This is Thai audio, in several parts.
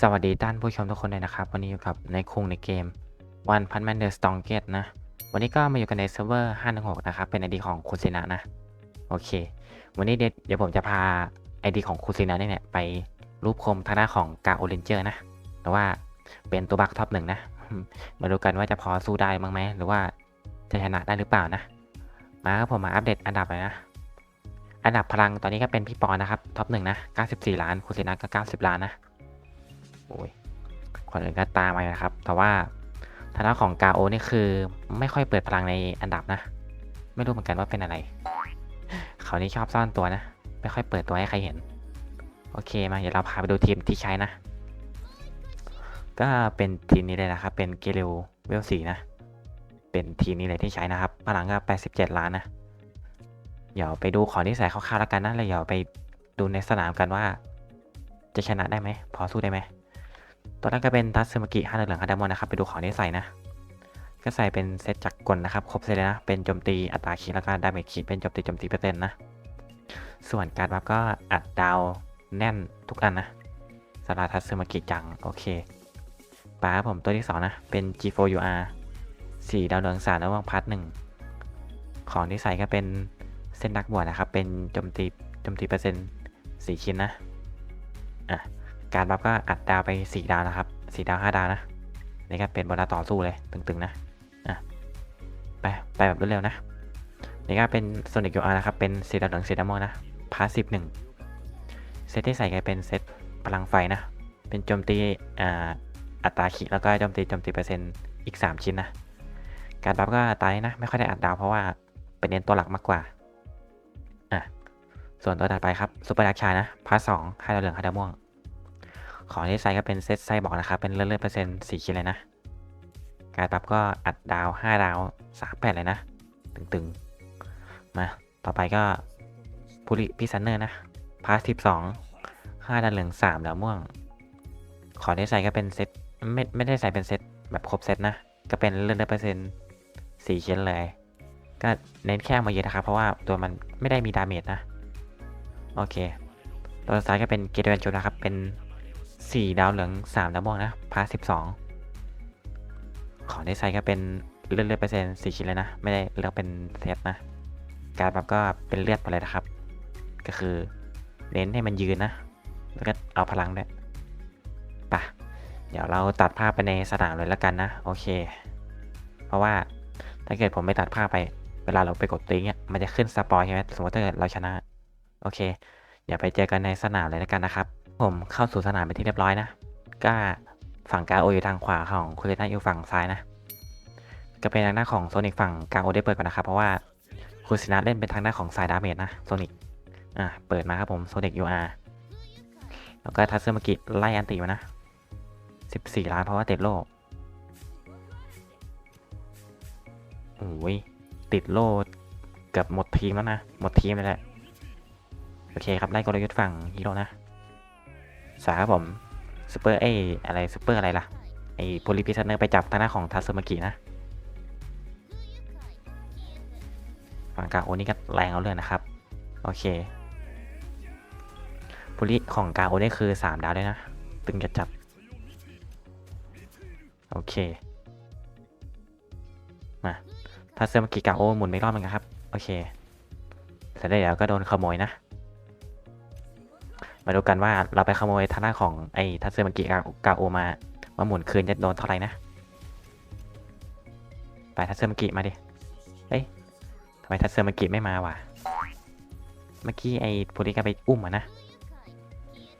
สวัสดีท่านผู้ชมทุกคนเลยนะครับ วันนี้อยู่กับในคุงในเกม One Punch Man The Strongest นะ วันนี้ก็มาอยู่กันในเซิร์ฟเวอร์516นะครับ เป็นไอดีของคุณซินะนะ โอเค วันนี้เดี๋ยวเดี๋ยวผมจะพาไอดีของคุณซินะเนี่ยไปรูปคมทางด้าของกาโอเรนเจอร์นะ แต่ว่าเป็นตัวบักท็อปหนึ่งนะ มาดูกันว่าจะพอสู้ได้บ้างไหม หรือว่าจะชนะได้หรือเปล่านะ มาครับผมมาอัปเดตอันดับเลยนะ อันดับพลังตอนนี้ก็เป็นพี่ปอนนะครับท็อปหนึ่งนะ 94 ล้านคุณซินะก็ 90 ล้านนะ โอ้ยคนอื่นก็ตามมาอยู่นะครับ แต่ว่าฐานะของกาโอนี่คือไม่ค่อยเปิดพลังในอันดับนะ ไม่รู้เหมือนกันว่าเป็นอะไร เขานี่ชอบซ่อนตัวนะ ไม่ค่อยเปิดตัวให้ใครเห็น โอเคมาเดี๋ยวเราพาไปดูทีมที่ใช้นะ ก็เป็นทีมนี้เลยนะครับ เป็นเกลิวเวลสีนะ เป็นทีมนี้เลยที่ใช้นะครับ พลังก็87 ล้านนะ เดี๋ยวไปดูของที่ใส่คร่าวๆแล้วกันนะแล้วเดี๋ยวไปดูในสนามกันว่า จะชนะได้ไหม พอสู้ได้ไหม ตัวนั้นก็เป็นทัสซึมากิห้าเหลืองคาดามอนนะครับไปดูของที่ใส่นะ ก็ใส่เป็นเซตจักรกลนะครับ ครบเซตเลยนะ เป็นโจมตีอัตราคีแล้วก็ดาเมจคีเป็นโจมตีโจมตีเปอร์เซ็นต์นะ ส่วนการบัฟก็อัดดาวแน่นทุกอันนะสำหรับทัสซึมากิจัง โอเคปลารับผมตัวที่สองนะ เป็น G4UR 4 ดาวเหลืองสามแล้ววางพัดหนึ่งของที่ใส่ก็เป็นเส้นนักบวชนะครับ เป็นโจมตีโจมตีเปอร์เซ็นต์สี่ชิ้นนะ อะ การบัฟก็อัดดาวไป 4 ดาวนะครับ 4 ดาว 5 ดาวนะนี่ก็เป็นบอลต่อสู้เลยตึงๆนะอะไปไปแบบรวดเร็วนะนี่ก็เป็นโซนิกยูอาร์นะครับ เป็นสีดาวเหลืองสีดำม่วงนะพาสซีฟหนึ่งเซตที่ใส่ก็เป็นเซตพลังไฟนะ เป็นโจมตีอ่าอัตราคิแล้วก็โจมตีโจมตีเปอร์เซ็นต์อีก 3 ชิ้นนะ การบัฟก็ตายนะ ไม่ค่อยได้อัดดาวเพราะว่าเป็นเน้นตัวหลักมากกว่าอะส่วนตัวถัดไปครับซูเปอร์ดักชายนะพาสสองห้าดาวเหลืองห้าดาวม่วง ของที่ใส่ก็เป็นเซตไส้บอกนะครับ เป็นเลื่อนเปอร์เซ็นต์สี่ชิ้นเลยนะ การปรับก็อัดดาว 5 ดาว3แปดเลยนะ ตึงๆ มา ต่อไปก็พูริพิซันเนอร์นะ พาสทิปสองห้าดาวเหลืองสามดาวม่วง ขอที่ใส่ก็เป็นเซตไม่ไม่ได้ใส่เป็นเซตแบบครบเซตนะ ก็เป็นเลื่อนเปอร์เซ็นต์สี่ชิ้นเลย ก็เน้นแค่มาเยอะนะครับ เพราะว่าตัวมันไม่ได้มีดาเมจนะ โอเค ตัวสุดท้ายก็เป็นเกตเวนจูนะครับ เป็น 4ดาวเหลือง3ดาวม่วงนะพาสิบสองของในไซก็เป็นเลือดเลือดเปอร์เซ็นต์สี่ชิ้นเลยนะ ไม่ได้เลือกเป็นเซตนะ การปรับก็เป็นเลือดไปเลยนะครับ ก็คือเน้นให้มันยืนนะ แล้วก็เอาพลังด้วยปะเดี๋ยวเราตัดภาพไปในสนามเลยแล้วกันนะ โอเค เพราะว่าถ้าเกิดผมไม่ตัดภาพไป เวลาเราไปกดติ้งเนี่ยมันจะขึ้นสปอยใช่ไหมสมมติถ้าเกิดเราชนะ โอเค เดี๋ยวไปเจอกันในสนามเลยแล้วกันนะครับ ผมเข้าสู่สนามเป็นที่เรียบร้อยนะก็ฝั่งกาโออยู่ทางขวาของคุเลน่าอยู่ฝั่งซ้ายนะ ก็เป็นทางหน้าของโซนิกฝั่งกาโอได้เปิดก่อนนะครับเพราะว่าคุณสินะเล่นเป็นทางหน้าของสายดาเมจนะโซนิกอะเปิดมาครับผมโซนิกยูอาร์แล้วก็ทัสเซอร์มากิไล่อันติมานะ 14 ล้านเพราะว่าติดโล่โอ้ยติดโล่เกือบหมดทีมแล้วนะ หมดทีมเลยแหละ โอเคครับ ไล่กลยุทธ์ฝั่งฮีโร่นะ สายครับผมซูเปอร์เออะไรซูเปอร์อะไรล่ะ ไอโพลิพิซันเนอร์ไปจับทางหน้าของทัสมากินะ ฝั่งกาโอนี่ก็แรงเอาเรื่องนะครับ โอเคโพลิของกาโอนี่คือ 3 ดาวด้วยนะ ตึงจะจับ โอเค มาทัสมากิกาโอหมุนไม่รอดเหมือนกันครับ โอเคแล้วเดี๋ยวก็โดนขโมยนะ มาดูกันว่าเราไปขโมยทางหน้าของไอ้ทัตเซอร์มกิกาโอมา มาหมุนคืนจะโดนเท่าไหร่นะ ไปทัตเซอร์มกิมาดิเฮ้ยทำไมทัตเซอร์มกิไม่มาวะ เมื่อกี้ไอ้โพลิกาไปอุ้มอะนะ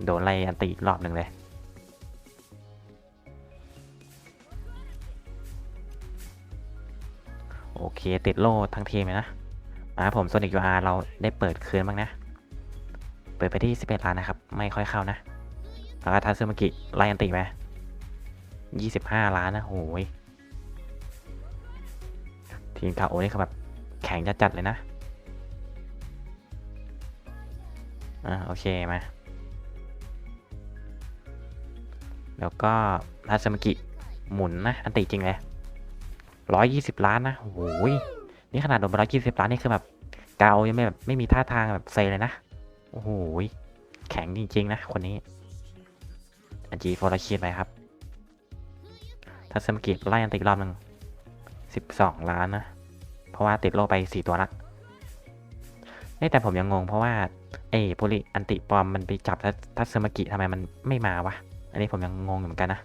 โดนไล่อันตีอีกรอบหนึ่งเลย โอเคติดโล่ทั้งทีมเลยนะมาผมโซนิกยูอาร์เราได้เปิดคืนบ้างนะ ปิดไปที่ 11 ล้านนะครับ ไม่ค่อยเข้านะ แล้วก็ทัสซึมากิไลอันติไป25 ล้านนะโหยทีมคาโอนี่เขาแบบแข็งจัดๆเลยนะ อ่าโอเคมา แล้วก็ทัสซึมากิหมุนนะ อันติจริงเลย120ล้านนะโอ้โหยนี่ขนาดโดนไป120ล้านนี่คือแบบกาโอยังไม่แบบไม่มีท่าทางแบบเซเลยนะ โอ้โหแข็งจริง ๆ นะ คนนี้อันจีโฟลคีดไปครับ ทัศมกิจไล่อันติรอบหนึ่งสิบสองล้านนะ เพราะว่าติดโลไปสี่ตัวละแต่ผมยังงงเพราะว่าไอ้โพลิอันติปลอมมันไปจับทัศทัศมกิทำไมมันไม่มาวะ อันนี้ผมยังงงอยู่เหมือนกันนะ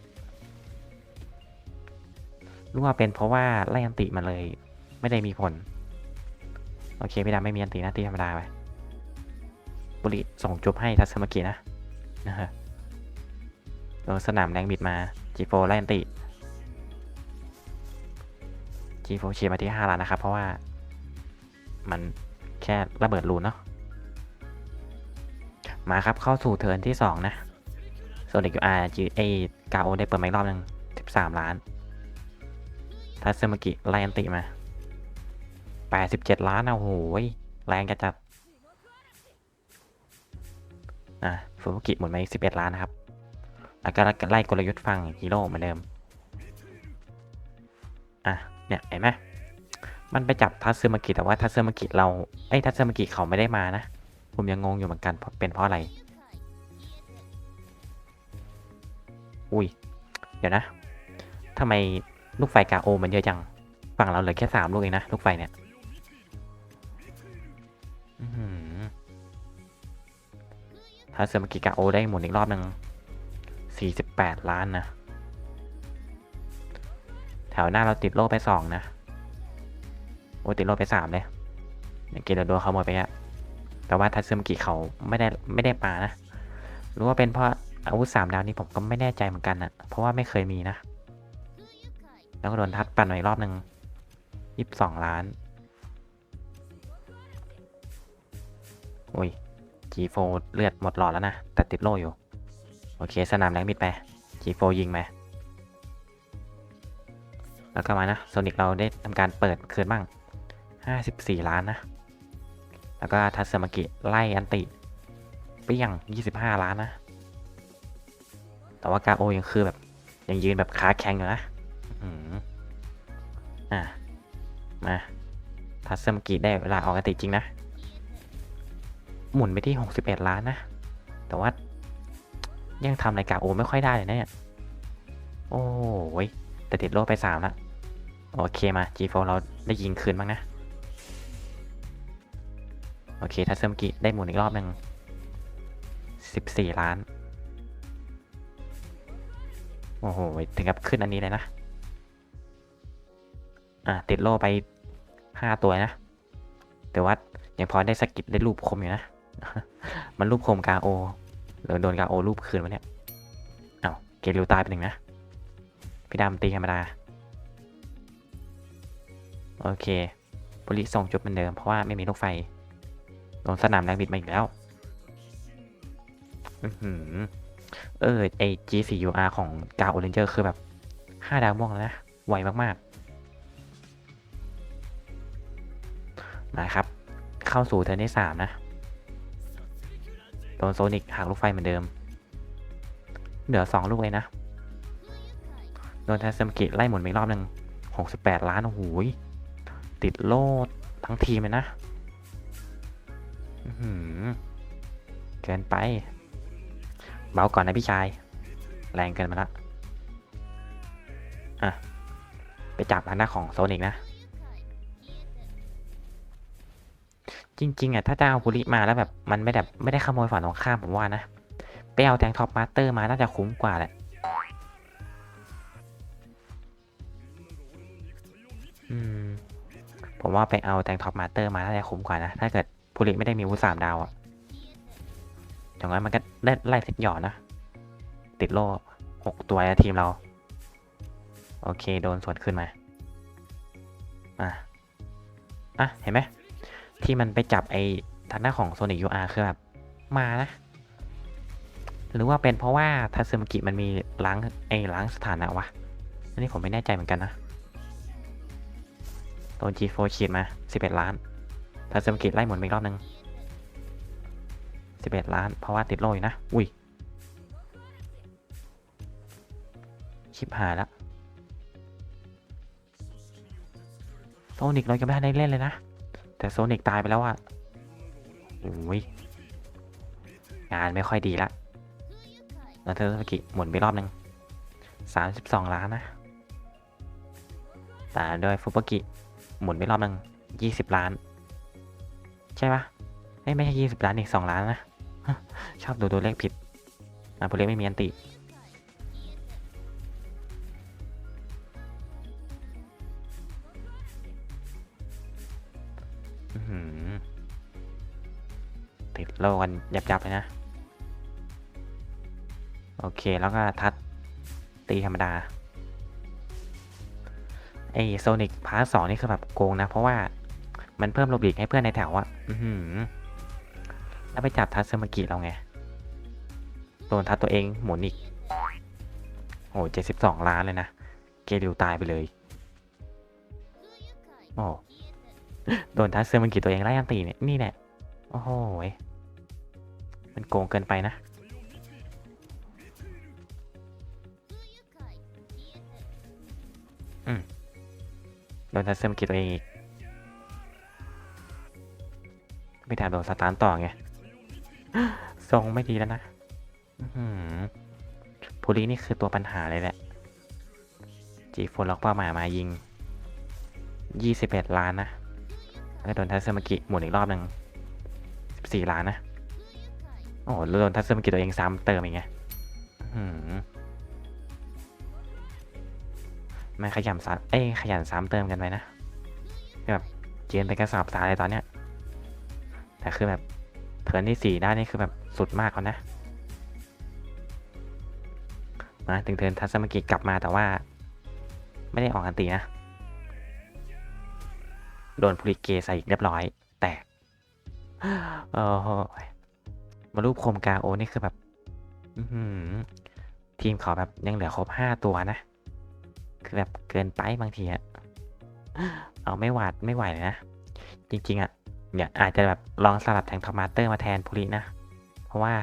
รู้ว่าเป็นเพราะว่าไล่อันติมันเลย ไม่ได้มีผล โอเคพี่ดำไม่มีอันตินะตีธรรมดาไป บุริส่งจุบให้ทัศมกินะนะฮะลงสนามแรงบิดมาจีโฟไล่อันติจีโฟเชียร์มาที่5ล้านนะครับ เพราะว่า มันแค่ระเบิดรูนเนาะมาครับเข้าสู่เทิร์นที่ 2 นะโซนิกยูอาร์จีเอกาโอได้เปิดมาอีกรอบหนึ่ง13 ล้าน ทัศมกิไล่อันติมา 87 ล้านนะโอ้โหยแรงจะจัด อะฟูมุกิหมุนมาอีก11ล้านนะครับ แล้วก็ไล่กลยุทธ์ฟังฮีโร่เหมือนเดิม อะ เนี่ยเห็นไหมมันไปจับทัศมกิแต่ว่าทัศมกิเราไอ้ทัศมกิเขาไม่ได้มานะ ผมยังงงอยู่เหมือนกันเป็นเพราะอะไร อุ้ย เดี๋ยวนะทำไมลูกไฟกาโอมันเยอะจัง ฝั่งเราเหลือแค่สามลูกเองนะ ลูกไฟเนี่ย ถ้าเซอร์มากิกาโอได้หมุนอีกรอบหนึ่งสี่สิบแปดล้านนะ แถวหน้าเราติดโล่ไปสองนะ โอ้ติดโล่ไปสามเลยอย่างเกโดโดเขาหมดไปอะแต่ว่าทัตซึมกิเขาไม่ได้ไม่ได้มานะรู้ว่าเป็นเพราะอาวุธสามดาวนี้ผมก็ไม่แน่ใจเหมือนกันอะเพราะว่าไม่เคยมีนะ แล้วก็โดนทัดปั่นมาอีกรอบหนึ่งยี่สิบสองล้านโอ้ย G4 เลือดหมดหลอดแล้วนะ แต่ติดโล่อยู่ โอเค สนามแรงมิดไป G4 ยิงไปแล้วก็มานะโซนิกเราได้ทำการเปิดคืนบ้าง 54 ล้านนะ แล้วก็ทัศมากิไล่อันติเปี้ยง 25 ล้านนะ แต่ว่ากาโอยังคือแบบ ยังยืนแบบขาแข็งอยู่นะอืมอะมาทัศมกิได้เวลาออกอันติจริงนะ หมุนไปที่ 61 ล้านนะ แต่ว่า ยังทำรายการโอไม่ค่อยได้เลยนะเนี่ย โอ้ยแต่ติดโล่ไปสามละ โอเคมา G4 เราได้ยิงคืนบ้างนะ โอเคทัศมกิได้หมุนอีกรอบหนึ่ง14 ล้าน โอ้โห ถึงกับขึ้นอันนี้เลยนะ อะ ติดโลไป 5 ตัวนะ แต่ว่ายังพอได้สกิปได้รูปคมอยู่นะ มันรูปโคมกาโอหรือโดนกาโอรูปคืนวะเนี่ย เอา้าเกลิวตายไปหนึ่งนะ พี่ดำตีธรรมดา โอเคบุริส่งจุดเหมือนเดิม เพราะว่าไม่มีลูกไฟ โดนสนามแรงบิดมาอีกแล้วอือหือเออไอ G4UR ของกาโอเรนเจอร์คือแบบ5ดาวม่วงแล้วนะ ไวมาก ๆ มาครับ เข้าสู่เทิร์นที่สามนะ โดนโซนิกหักลูกไฟเหมือนเดิม เหลือ2ลูกเลยนะ โดนแทัสมกิไล่หมุนไปรอบหนึ่ง68ล้าน โอ้โหยติดโลดทั้งทีมเลยนะเกินไป เบาก่อนนะพี่ชาย แรงเกินมาละอะ ไปจับทางหน้าของโซนิกนะ จริง ๆอะถ้าจะเอาบุริมาแล้วแบบมันไม่แบบไม่ได้ขโมยฝั่งตรงข้ามผมว่านะไปเอาแทงท็อปมาสเตอร์มาน่าจะคุ้มกว่าแหละอืมผมว่าไปเอาแทงท็อปมาสเตอร์มาน่าจะคุ้มกว่านะถ้าเกิดบุริไม่ได้มีวุฒิสามดาวอะอย่างนั้นมันก็ได้ไล่เซตหยอดนะ ติดโล่หกตัวทีมเรา โอเค โดนสวนขึ้นมา อะ อะ เห็นไหม ที่มันไปจับไอ้ทางหน้าของ Sonic UR คือแบบมานะ หรือว่าเป็นเพราะว่าทัซึมกิมันมีล้างไอ้ล้างสถานะวะอันนี้ผมไม่แน่ใจเหมือนกันนะโดน G4 ฉีดมา 11 ล้านทัซึมกิไล่หมุนไปอีกรอบนึง 11 ล้าน เพราะว่าติดโลอยู่นะ อุ้ย ชิบหายแล้วโซนิกเรายังไม่ทันได้เล่นเลยนะ แต่โซนิกตายไปแล้วอะโอ้ยงานไม่ค่อยดีละแล้วเธอสกิหมุนไปรอบหนึ่งสามสิบสองล้านนะแต่โดยฟุปกิหมุนไปรอบหนึ่งยี่สิบล้าน ใช่ปะเอ้ยไม่ใช่ยี่สิบล้านอีกสองล้านนะ ชอบดูตัวเลขผิดอะผู้เล่นไม่มีอันติ ติดโลกันยับๆเลยนะ โอเคแล้วก็ทัดตีธรรมดา ไอโซนิกพาร์ทสองนี่คือแบบโกงนะ เพราะว่ามันเพิ่มโลบิกให้เพื่อนในแถวอะแล้วไปจับทัดเซมากิเราไง โดนทัดตัวเองหมุนอีก โอ้เจ็ดสิบสองล้านเลยนะ เกลิวตายไปเลย โอ้ โดนทัดเซอร์มากิตัวเองไล่ยันตีเนี่ยนี่แหละโอ้โหยมันโกงเกินไปนะโดนทัดเซอร์มากิตัวเองอีกไม่แถมโดนสตาร์ต่อไงทรงไม่ดีแล้วนะพูลีนี่คือตัวปัญหาเลยแหละ จีโฟนล็อกเป้าหมายมายิง 21 ล้านนะ แล้วโดนทัสเซมากิหมุนอีกรอบหนึ่ง14ล้านนะ โอ้โหลโดนทัสเซมากิตัวเองซ้ำเติมอีกไงไม่ขยันซ้ำเอ้ยขยันซ้ำเติมกันไปนะแบบเจียนไปกระสอบทรายเลยตอนเนี้ย แต่คือแบบเทิร์นที่สี่ได้นี่คือแบบสุดมากแล้วนะ มาถึงเทิร์นทัศมกิกลับมาแต่ว่า ไม่ได้ออกอันตีนะ โดนพูริเกใส่อีกเรียบร้อย แตกโอ้โหมารูปโคมกาโอนี่คือแบบทีมเขาแบบยังเหลือครบห้าตัวนะ คือแบบเกินไปบางทีอะเอาไม่หวาดไม่ไหวเลยนะ จริง ๆอะเนี่ยอาจจะแบบลองสลับแทงทอมาเตอร์มาแทนพูรินะ เพราะว่า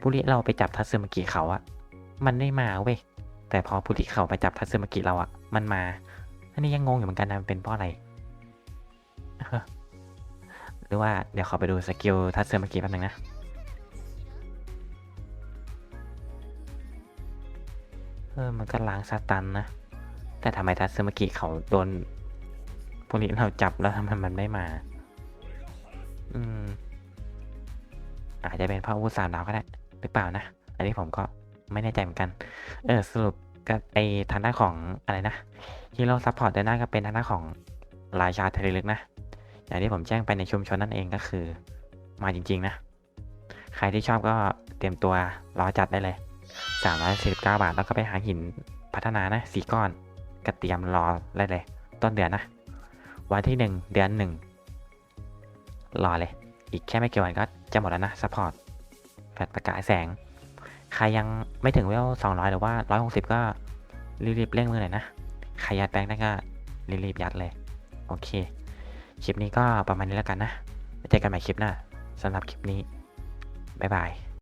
พูริเราไปจับทัตสึมกิเขาอะมันไม่มาเว้ย แต่พอพูริเขาไปจับทัตสึมกิเราอะมันมา อันนี้ยังงงอยู่เหมือนกันนะมันเป็นเพราะอะไร หรือว่าเดี๋ยวขอไปดูสกิลทัตสึมากิแป๊บนึงนะเออมันก็ล้างซาตันนะ แต่ทำไมทัตสึมากิเขาโดนพูริเราจับแล้วทำไมมันไม่มา อืม อาจจะเป็นเพราะอาวุธสามดาวก็ได้หรือเปล่านะ อันนี้ผมก็ไม่แน่ใจเหมือนกัน เออสรุปก็ไอทางด้านของอะไรนะฮีโร่ซัพพอร์ตด้านหน้าก็เป็นทางด้านของราชาเทเลลึกนะ อย่างที่ผมแจ้งไปในชุมชนนั่นเองก็คือ มาจริง ๆ นะ ใครที่ชอบก็เตรียมตัวรอจัดได้เลย 349 บาทแล้วก็ไปหาหินพัฒนานะสี่ก้อนก็เตรียมรอได้เลย ต้นเดือนนะ วันที่หนึ่งเดือนหนึ่งรอเลย อีกแค่ไม่กี่วันก็จะหมดแล้วนะซัพพอร์ตแฟลชประกายแสง ใครยังไม่ถึงเวล 200 หรือว่า 160 ก็รีบๆเร่งมือหน่อยนะ ใครยัดแบงค์ได้ก็รีบๆยัดเลย โอเค คลิปนี้ก็ประมาณนี้แล้วกันนะไว้เจอกันใหม่คลิปหน้าสำหรับคลิปนี้ บ๊ายบาย